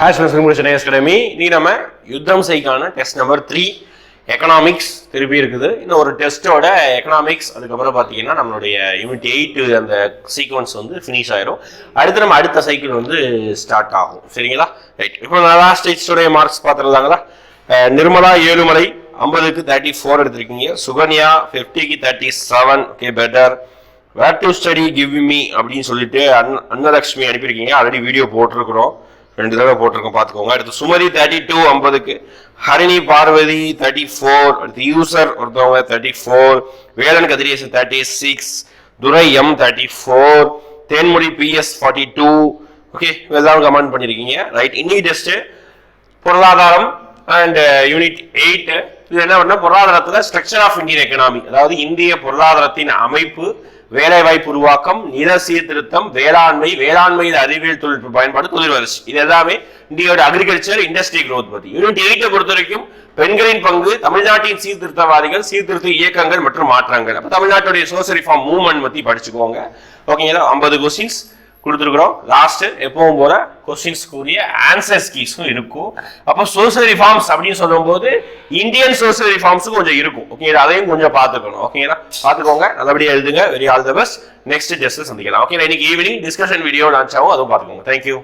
Hash simulation academy நீ நம்ம யுத்தம் செய்க்கான டெஸ்ட் நம்பர் த்ரீ எக்கனாமிக்ஸ் திருப்பி இருக்குது. இன்னும் ஒரு டெஸ்ட்டோட எக்கனாமிக்ஸ் அதுக்கப்புறம் பார்த்தீங்கன்னா நம்மளுடைய யூனிட் எயிட் அந்த சீக்வன்ஸ் வந்து ஃபினிஷ் ஆயிரும். அடுத்து நம்ம அடுத்த சைக்கிள் வந்து ஸ்டார்ட் ஆகும். சரிங்களா? ரைட் இப்போ லாஸ்ட் டெஸ்டோடைய மார்க்ஸ் பார்த்துருந்தாங்களா? நிர்மலா ஏழுமலை ஐம்பதுக்கு தேர்ட்டி ஃபோர் எடுத்திருக்கீங்க. சுகன்யா ஃபிஃப்டிக்கு thirty seven okay better where to study give me அப்படின்னு சொல்லிட்டு அன் அன்னலக்ஷ்மி அனுப்பியிருக்கீங்க. ஆல்ரெடி வீடியோ போட்டிருக்கிறோம். ரெண்டு தடவை போட்டிருக்கோம் பார்த்துக்கோங்க. அடுத்து சுமதி தேர்ட்டி டூ ஐம்பதுக்கு. ஹரிணி பார்வதி தேர்ட்டி ஃபோர் அடுத்து யூசர் ஒருத்தவங்க thirty four Velan Kathiresan thirty six Durai M thirty four Thenmozhi PS forty two okay இதெல்லாம் கமெண்ட் பண்ணியிருக்கீங்க ரைட் இன்னி டெஸ்ட்டு பொருளாதாரம் அண்ட் யூனிட் எயிட் இது என்ன பண்ண? பொருளாதாரத்துல ஸ்ட்ரக்சர் ஆஃப் இந்தியன் எக்கனாமி அதாவது இந்திய பொருளாதாரத்தின் அமைப்பு வேலைவாய்ப்பு உருவாக்கம் நில சீர்திருத்தம் வேளாண்மை வேளாண்மையில் அறிவியல் தொழில்நுட்ப பயன்பாடு தொழில் வளர்ச்சி. இது எல்லாமே இந்தியோட அக்ரிகல்ச்சர் இண்டஸ்ட்ரி க்ரோத் பத்தி. யூனிட் எயிட்டை பொறுத்த வரைக்கும் பெண்களின் பங்கு தமிழ்நாட்டின் சீர்திருத்தவாதிகள் சீர்திருத்த இயக்கங்கள் மற்றும் மாற்றங்கள். அப்ப தமிழ்நாட்டுடைய சோசியல் ரிஃபார்ம் மூவ்மெண்ட் பத்தி படிச்சுக்கோங்க. ஓகேங்களா? ஐம்பது கொஸ்டின்ஸ் கொடுத்துருக்குறோம். லாஸ்ட் எப்பவும் போல கொஸ்டின்ஸ்க்குரிய ஆன்சர்ஸ் கீஸும் இருக்கும். அப்போ சோசியல் ரிஃபார்ம்ஸ் அப்படின்னு சொல்லும்போது இந்தியன் சோசியல் ரிஃபார்ம்ஸும் கொஞ்சம் இருக்கும். ஓகேங்களா அதையும் கொஞ்சம் பார்த்துக்கணும். ஓகேங்களா பார்த்துக்கோங்க. நல்லபடியாக எழுதுங்க. Very all the best next test சந்திக்கலாம். ஓகே இன்னைக்கு ஈவினிங் டிஸ்கஷன் வீடியோ லான்ச் ஆகும். அதுவும் பார்த்துக்கோங்க. தேங்க்யூ